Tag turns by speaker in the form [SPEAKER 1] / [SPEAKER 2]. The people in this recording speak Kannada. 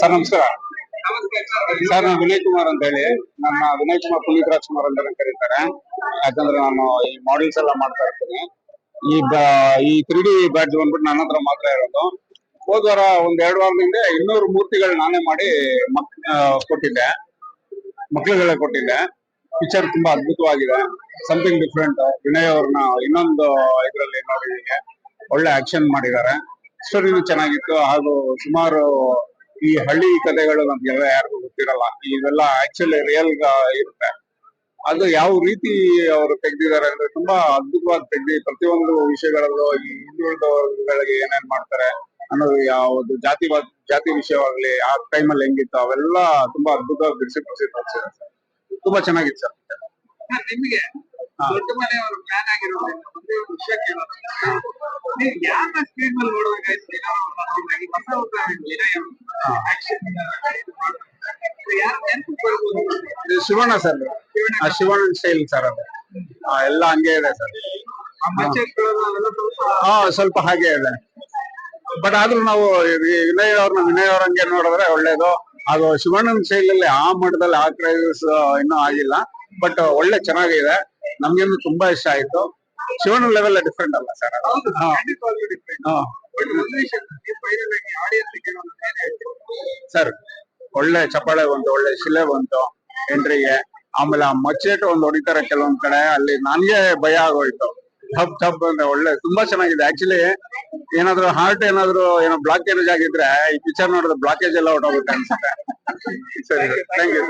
[SPEAKER 1] ಸರ್, ನಮಸ್ಕಾರ. ಸರ್, ನಾನು ವಿನಯ್ ಕುಮಾರ್ ಅಂತ ಹೇಳಿ ನನ್ನ ವಿನಯ್ ಕುಮಾರ್, ಪುನೀತ್ ರಾಜ್ಕುಮಾರ್ ಅಂತ ಕರೀತಾರೆ. ಯಾಕಂದ್ರೆ ನಾನು ಈ ಮಾಡೆಲ್ಸ್ ಎಲ್ಲ ಮಾಡ್ತಾ ಇರ್ತೀನಿ. ಈ ಈ ತ್ರೀ ಡಿ ಬ್ಯಾಡ್ಜ್ ಬಂದ್ಬಿಟ್ಟು ನನ್ನ ಹತ್ರ ಮಾತ್ರ ಇರೋದು. ಹೋದ್ವಾರ ಒಂದ್ ಎರಡು ವಾರದಿಂದ ಇನ್ನೂರು ಮೂರ್ತಿಗಳು ನಾನೇ ಮಾಡಿ ಮಕ್ ಕೊಟ್ಟಿದ್ದೆ. ಮಕ್ಳುಗಳೇ ಕೊಟ್ಟಿದ್ದೆ. ಪಿಕ್ಚರ್ ತುಂಬಾ ಅದ್ಭುತವಾಗಿದೆ. ಸಮಥಿಂಗ್ ಡಿಫ್ರೆಂಟ್ ವಿನಯ್ ಅವ್ರನ್ನ ಇನ್ನೊಂದು ಇದರಲ್ಲಿ ನೋಡಿದೀನಿ ಒಳ್ಳೆ ಆಕ್ಷನ್ ಮಾಡಿದ್ದಾರೆ. ಸ್ಟೋರಿನೂ ಚೆನ್ನಾಗಿತ್ತು. ಹಾಗೂ ಸುಮಾರು ಈ ಹಳ್ಳಿ ಕಥೆಗಳು ನಮ್ಗೆಲ್ಲ ಯಾರಿಗೂ ಗೊತ್ತಿರಲ್ಲ. ಇವೆಲ್ಲ ಆಕ್ಚುಲಿ ರಿಯಲ್ ಇರುತ್ತೆ. ಅದು ಯಾವ ರೀತಿ ಅವರು ತೆಗ್ದಿದ್ದಾರೆ ಅಂದ್ರೆ ತುಂಬಾ ಅದ್ಭುತವಾಗಿ ತೆಗ್ದಿ ಪ್ರತಿಯೊಂದು ವಿಷಯಗಳಲ್ಲೂ ಈ ಹಿಂದುಳಿದವರುಗಳಿಗೆ ಏನೇನ್ ಮಾಡ್ತಾರೆ ಅನ್ನೋದು ಯಾವ್ದು ಜಾತಿ ಜಾತಿ ವಿಷಯವಾಗ್ಲಿ ಆ ಟೈಮ್ ಅಲ್ಲಿ ಹೆಂಗಿತ್ತು ಅವೆಲ್ಲ ತುಂಬಾ ಅದ್ಭುತವಾಗಿ ಬಿಡಿಸಿ ಬಿಡಿಸಿ ಸರ್. ತುಂಬಾ ಚೆನ್ನಾಗಿತ್ತು ಸರ್.
[SPEAKER 2] ನಿಮಗೆ ದೊಡ್ಡ ಮನೆಯವರು ಪ್ಲಾನ್ ಆಗಿರೋದು ಒಂದೇ ವಿಷಯ ಕೇಳೋದು ಯಾರನ್ನ ಸ್ಕ್ರೀನ್ ಮೇಲೆ ನೋಡುವಾಗ ಈ ಹೊಸ ಹೊಸ ವಿನಯ ಆಕ್ಷನ್ ಯಾರು? ನೆನಪು ಬರ್ಬೋದು
[SPEAKER 1] ಇದು ಶಿವಣ್ಣ ಸರ್ ಆ ಶಿವಣ್ಣ ಸ್ಟೈಲ್ ಸರ್ ಅದು. ಎಲ್ಲ ಹಂಗೆ ಇದೆ ಸರ್ ಹಾ ಸ್ವಲ್ಪ ಹಾಗೆ ಇದೆ. ಬಟ್ ಆದ್ರೂ ನಾವು ವಿನಯ್ ಅವ್ರನ್ನ ವಿನಯ್ ಅವ್ರಂಗೆ ನೋಡಿದ್ರೆ ಒಳ್ಳೇದು. ಅದು ಶಿವಣ್ಣನ ಶೈಲಿಯಲ್ಲಿ ಆ ಮಟ್ಟದಲ್ಲಿ ಆ ಕ್ರೈಸಸ್ ಇನ್ನೂ ಆಗಿಲ್ಲ. ಬಟ್ ಒಳ್ಳೆ ಚೆನ್ನಾಗಿದೆ. ನಮ್ಗೆ ತುಂಬಾ ಇಷ್ಟ ಆಯ್ತು. ಶಿವಣ್ಣ ಲೆವೆಲ್ ಡಿಫ್ರೆಂಟ್ ಅಲ್ಲ ಸರ್ ಸರ್ ಒಳ್ಳೆ ಚಪ್ಪಾಳೆ ಬಂತು ಒಳ್ಳೆ ಶಿಲೆ ಬಂತು ಎಂಟ್ರಿಗೆ. ಆಮೇಲೆ ಆ ಮಚ್ಚೇಟ್ ಒಂದು ಹೊಡಿತಾರೆ ಕೆಲವೊಂದ್ ಕಡೆ ಅಲ್ಲಿ ನನ್ಗೆ ಭಯ ಆಗೋಯ್ತು. ಥಪ್ ಥಪ್ ಅಂದ್ರೆ ಒಳ್ಳೆ ತುಂಬಾ ಚೆನ್ನಾಗಿದೆ. ಆಕ್ಚುಲಿ ಏನಾದ್ರು ಹಾರ್ಟ್ ಏನಾದ್ರು ಏನೋ ಬ್ಲಾಕೇಜ್ ಆಗಿದ್ರೆ ಈ ಪಿಕ್ಚರ್ ನೋಡಿದ್ರೆ ಬ್ಲಾಕೇಜ್ ಎಲ್ಲ ಹೊಟ್ಟೋಗುತ್ತೆ ಅನ್ಸುತ್ತೆ. ಸರಿ ಥ್ಯಾಂಕ್ ಯು